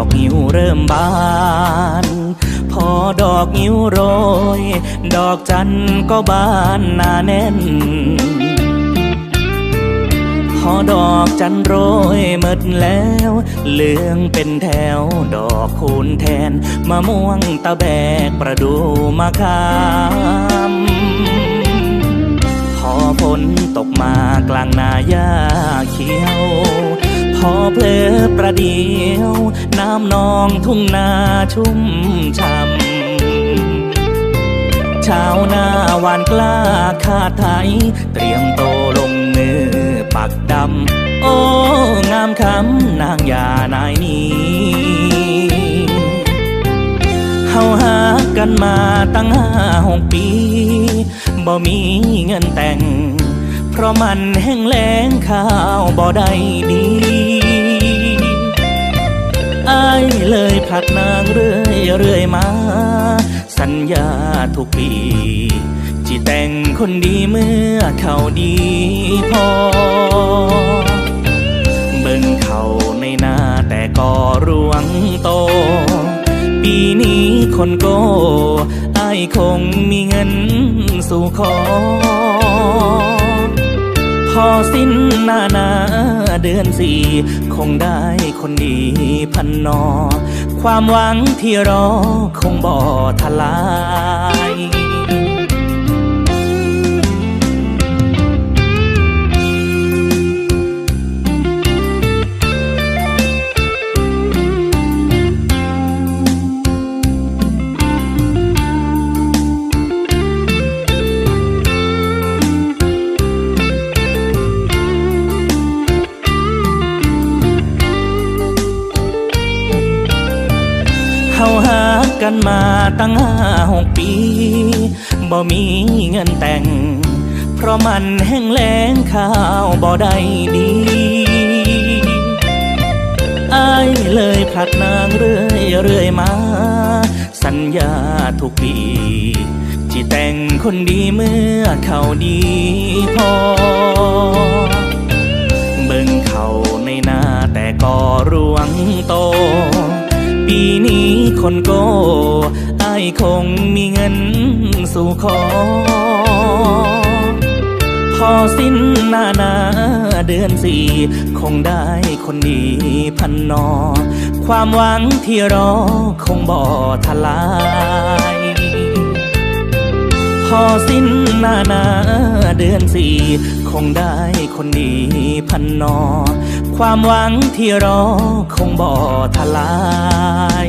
อกนิ้วเริ่มบาน พอดอกนิ้วโรย ดอกจันก็บานหนาแน่น พอดอกจันโรยหมดแล้ว เหลืองเป็นแถวดอกคูณแทนมะม่วงตะแบกประดูมะขามพอฝนตกมากลางนาหญ้าเขียว พอเพลอประเดียว น้ำนองทุ่งนาชุ่มช่ำชาวนาหวานกล้าคาไทย เตรียมโตลงมือปักดำ โอ้งามคำนางยานายนี้เฮาหากันมาตั้งห้าหกปีบ่มีเงินแต่ง เพราะมันแห้งแล้งข้าวบ่ได้ดี อายเลยผัดนางเรื่อยเรื่อยมา สัญญาทุกปีจีแต่งคนดีเมื่อเขาดีพอ เบิ่งเขาในหน้าแต่ก็รวงโต ปีนี้คนโกอายคงมีเงินสู่ขอ อสิ้นหน้าหนาเดือนสี่คงได้คนดีพันนอ ความหวังที่รอคงบ่ทลา กันมาตั้งห้าหกปี บ่มีเงินแต่ง เพราะมันแห้งแล้งข้าวบ่ได้ดีอายเลยผลัดนางเรื่อยเรื่อยมา สัญญาทุกปีที่แต่งคนดีเมื่อเขาดีพอ คนโกอายคงมีเงินสู่ขอ พอสิ้นหน้าหนาเดือนสี่คงได้คนดีพันนอ ความหวังที่รอคงบ่ทลายพอสิ้นหน้าหนาเดือนสี่คงได้คนดีพันนอ ความหวังที่รอคงบ่อทลาย